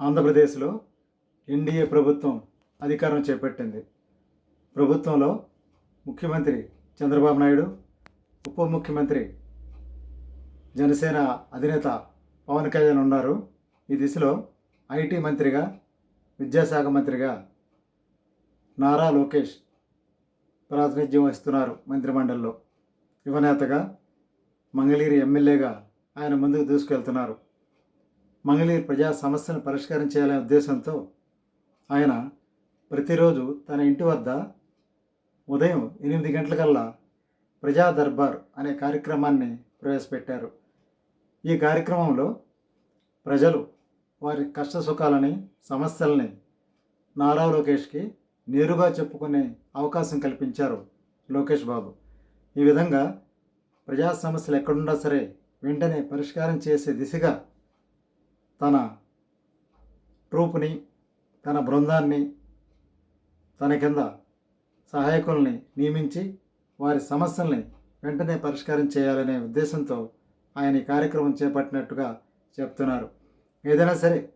ఆంధ్రప్రదేశ్లో ఎన్డీఏ ప్రభుత్వం అధికారం చేపట్టింది. ప్రభుత్వంలో ముఖ్యమంత్రి చంద్రబాబు నాయుడు ఉప ముఖ్యమంత్రి జనసేన అధినేత పవన్ కళ్యాణ్ ఉన్నారు. ఈ దిశలో ఐటీ మంత్రిగా విద్యాశాఖ మంత్రిగా నారా లోకేష్ ప్రాతినిధ్యం వహిస్తున్నారు మంత్రిమండలిలో. యువనేతగా మంగళగిరి ఎమ్మెల్యేగా ఆయన ముందుకు దూసుకెళ్తున్నారు. మంగళగిరి ప్రజా సమస్యను పరిష్కారం చేయాలనే ఉద్దేశంతో ఆయన ప్రతిరోజు తన ఇంటి వద్ద ఉదయం ఎనిమిది గంటలకల్లా ప్రజా దర్బార్ అనే కార్యక్రమాన్ని ప్రవేశపెట్టారు. ఈ కార్యక్రమంలో ప్రజలు వారి కష్ట సుఖాలని సమస్యల్ని నారా లోకేష్కి నేరుగా చెప్పుకునే అవకాశం కల్పించారు లోకేష్ బాబు. ఈ విధంగా ప్రజా సమస్యలు ఎక్కడున్నా సరే వెంటనే పరిష్కారం చేసే దిశగా తన ట్రూప్ని తన బృందాన్ని తన కింద సహాయకుల్ని నియమించి వారి సమస్యల్ని వెంటనే పరిష్కారం చేయాలనే ఉద్దేశంతో ఆయన ఈ కార్యక్రమం చేపట్టినట్టుగా చెప్తున్నారు. ఏదైనా సరే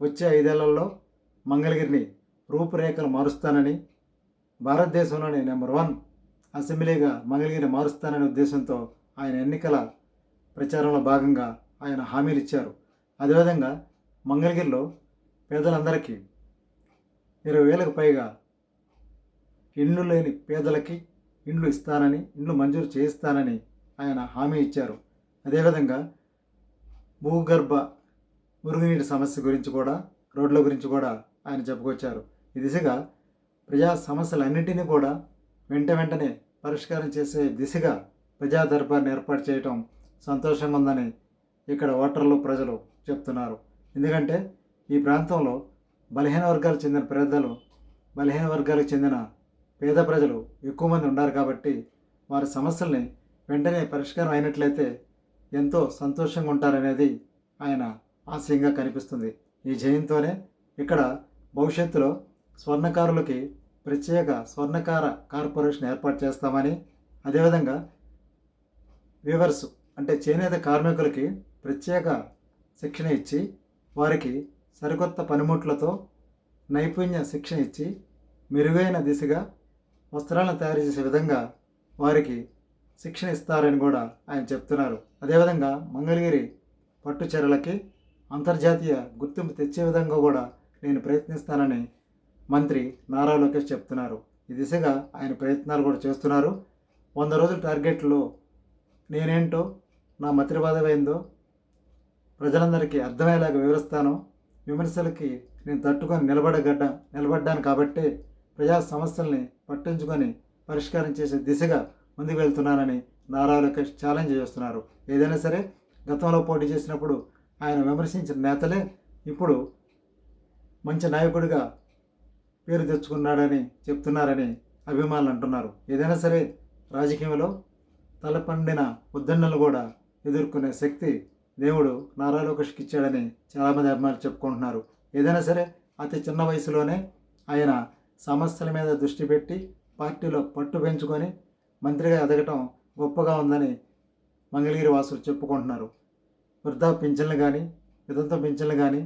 వచ్చే ఐదేళ్ళలో మంగళగిరిని రూపురేఖలు మారుస్తానని భారతదేశంలోని నెంబర్ వన్ అసెంబ్లీగా మంగళగిరిని మారుస్తాననే ఉద్దేశంతో ఆయన ఎన్నికల ప్రచారంలో భాగంగా ఆయన హామీలు ఇచ్చారు. అదేవిధంగా మంగళగిరిలో పేదలందరికీ ఇరవై వేలకు పైగా ఇండ్లు లేని పేదలకి ఇండ్లు ఇస్తానని ఇండ్లు మంజూరు చేయిస్తానని ఆయన హామీ ఇచ్చారు. అదేవిధంగా భూగర్భ మురుగునీటి సమస్య గురించి కూడా రోడ్ల గురించి కూడా ఆయన చెప్పుకొచ్చారు. ఈ దిశగా ప్రజా సమస్యలన్నింటినీ కూడా వెంట వెంటనే పరిష్కారం చేసే దిశగా ప్రజా దర్బార్ని ఏర్పాటు చేయటం సంతోషంగా ఉందని ఇక్కడ ఓటర్లు ప్రజలు చెప్తున్నారు. ఎందుకంటే ఈ ప్రాంతంలో బలహీన వర్గాలకు చెందిన పేదలు బలహీన వర్గాలకు చెందిన పేద ప్రజలు ఎక్కువ మంది ఉన్నారు కాబట్టి వారి సమస్యల్ని వెంటనే పరిష్కారం అయినట్లయితే ఎంతో సంతోషంగా ఉంటారనేది ఆయన ఆశయంగా కనిపిస్తుంది. ఈ జయంతోనే ఇక్కడ భవిష్యత్తులో స్వర్ణకారులకి ప్రత్యేక స్వర్ణకార కార్పొరేషన్ ఏర్పాటు చేస్తామని అదేవిధంగా వీవర్స్ అంటే చేనేత కార్మికులకి ప్రత్యేక శిక్షణ ఇచ్చి వారికి సరికొత్త పనిముట్లతో నైపుణ్య శిక్షణ ఇచ్చి మెరుగైన దిశగా వస్త్రాలను తయారు చేసే విధంగా వారికి శిక్షణ ఇస్తారని కూడా ఆయన చెప్తున్నారు. అదేవిధంగా మంగళగిరి పట్టు చీరలకి అంతర్జాతీయ గుర్తింపు తెచ్చే విధంగా కూడా నేను ప్రయత్నిస్తానని మంత్రి నారా లోకేష్ చెప్తున్నారు. ఈ దిశగా ఆయన ప్రయత్నాలు కూడా చేస్తున్నారు. వంద రోజుల టార్గెట్లో నేనేంటో నా మంత్రి పదవి ప్రజలందరికీ అర్థమయ్యేలాగా వివరిస్తాను. విమర్శలకి నేను తట్టుకొని నిలబడగడ్డ నిలబడ్డాను కాబట్టి ప్రజా సమస్యల్ని పట్టించుకొని పరిష్కారం చేసే దిశగా ముందుకు వెళ్తున్నానని నారా లోకేష్ ఛాలెంజ్ చేస్తున్నారు. ఏదైనా సరే గతంలో పోటీ చేసినప్పుడు ఆయన విమర్శించిన నేతలే ఇప్పుడు మంచి నాయకుడిగా పేరు తెచ్చుకున్నాడని చెప్తున్నారని అభిమానులు అంటున్నారు. ఏదైనా సరే రాజకీయంలో తలపండిన ఉద్దండలు కూడా ఎదుర్కొనే శక్తి దేవుడు నారా లోకేష్కి ఇచ్చాడని చాలామంది అభిమానులు చెప్పుకుంటున్నారు. ఏదైనా సరే అతి చిన్న వయసులోనే ఆయన సమస్యల మీద దృష్టి పెట్టి పార్టీలో పట్టు పెంచుకొని మంత్రిగా ఎదగటం గొప్పగా ఉందని మంగళగిరి వాసులు చెప్పుకుంటున్నారు. వృద్ధా పింఛన్లు కానీ వితంత పింఛన్లు కానీ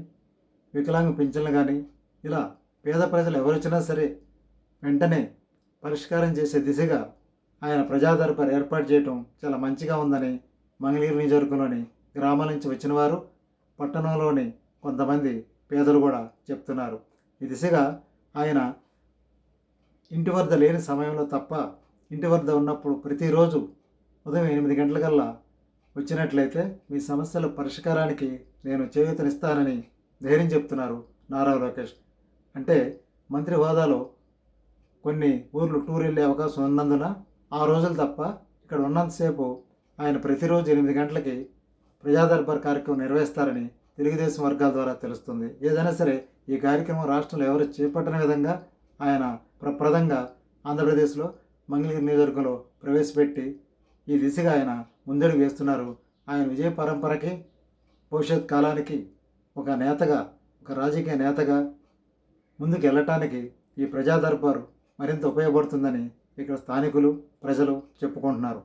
వికలాంగ పింఛన్లు కానీ ఇలా పేద ప్రజలు ఎవరొచ్చినా సరే వెంటనే పరిష్కారం చేసే దిశగా ఆయన ప్రజాదర్బార్ ఏర్పాటు చేయటం చాలా మంచిగా ఉందని మంగళగిరి నియోజకవర్గంలోని గ్రామాల నుంచి వచ్చిన వారు పట్టణంలోని కొంతమంది పేదలు కూడా చెప్తున్నారు. ఈ దిశగా ఆయన ఇంటి వద్ద లేని సమయంలో తప్ప ఇంటి వద్ద ఉన్నప్పుడు ప్రతిరోజు ఉదయం ఎనిమిది గంటలకల్లా వచ్చినట్లయితే మీ సమస్యల పరిష్కారానికి నేను చేయూతనిస్తానని ధైర్యం చెప్తున్నారు నారా లోకేష్. అంటే మంత్రి హోదాలో కొన్ని ఊర్లు టూర్ వెళ్ళే అవకాశం ఉన్నందున ఆ రోజులు తప్ప ఇక్కడ ఉన్నంతసేపు ఆయన ప్రతిరోజు ఎనిమిది గంటలకి ప్రజాదర్బార్ కార్యక్రమం నిర్వహిస్తారని తెలుగుదేశం వర్గాల ద్వారా తెలుస్తుంది. ఏదైనా సరే ఈ కార్యక్రమం రాష్ట్రంలో ఎవరు చేపట్టిన విధంగా ఆయన ప్రప్రదంగా ఆంధ్రప్రదేశ్లో మంగళగిరి నియోజకవర్గంలో ప్రవేశపెట్టి ఈ దిశగా ఆయన ముందడుగు వేస్తున్నారు. ఆయన విజయ పరంపరకి భవిష్యత్ కాలానికి ఒక నేతగా ఒక రాజకీయ నేతగా ముందుకు వెళ్ళటానికి ఈ ప్రజా దర్బారు మరింత ఉపయోగపడుతుందని ఇక్కడ స్థానికులు ప్రజలు చెప్పుకుంటున్నారు.